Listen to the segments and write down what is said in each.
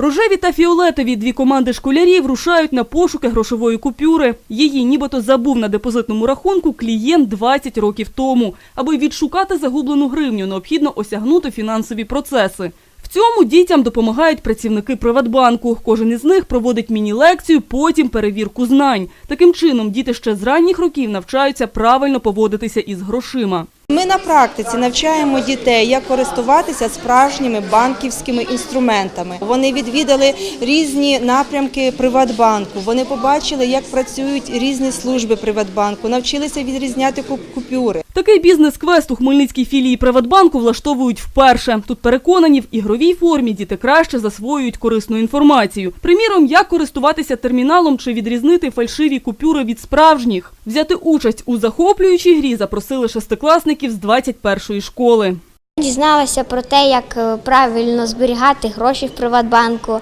Рожеві та фіолетові дві команди школярів рушають на пошуки грошової купюри. Її нібито забув на депозитному рахунку клієнт 20 років тому. Аби відшукати загублену гривню, необхідно осягнути фінансові процеси. В цьому дітям допомагають працівники Приватбанку. Кожен із них проводить міні-лекцію, потім перевірку знань. Таким чином, діти ще з ранніх років навчаються правильно поводитися із грошима. Ми на практиці навчаємо дітей, як користуватися справжніми банківськими інструментами. Вони відвідали різні напрямки Приватбанку. Вони побачили, як працюють різні служби Приватбанку, навчилися відрізняти куп- купюри. Такий бізнес-квест у Хмельницькій філії Приватбанку влаштовують вперше. Тут переконані, в ігровій формі діти краще засвоюють корисну інформацію. Приміром, як користуватися терміналом чи відрізнити фальшиві купюри від справжніх. Взяти участь у захоплюючій грі запросили шестикласників з 21-ї школи. Дізналася про те, як е, правильно зберігати гроші в Приватбанку,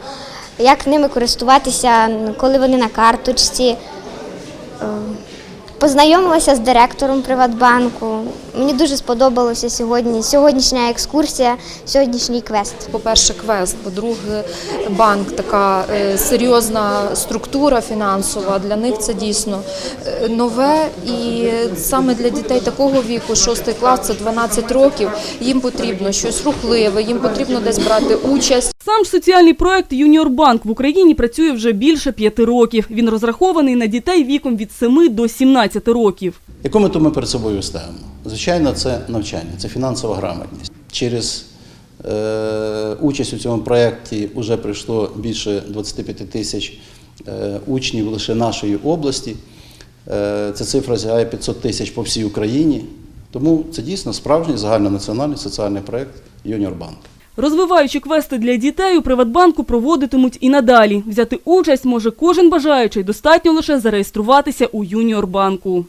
як ними користуватися, коли вони на карточці. Познайомилася з директором Приватбанку. Мені дуже сподобалося сьогодні сьогоднішня екскурсія, сьогоднішній квест. По-перше, квест, по-друге, банк така е, серйозна структура фінансова. Для них це дійсно е, нове. І саме для дітей такого віку, 6 клас, це 12 років, їм потрібно щось рухливе, їм потрібно десь брати участь. Сам ж соціальний проект Юніор Банк в Україні працює вже більше п'яти років. Він розрахований на дітей віком від 7 до 17 років. Яку мету ми перед собою ставимо? Звичайно, це навчання, це фінансова грамотність. Через е, участь у цьому проєкті вже прийшло більше 25 тисяч е, учнів лише нашої області. Е, ця цифра сягає 500 тисяч по всій Україні. Тому це дійсно справжній загальнонаціональний соціальний проєкт Юніор Розвиваючи квести для дітей, у Приватбанку проводитимуть і надалі. Взяти участь може кожен бажаючий, достатньо лише зареєструватися у Юніор Банку.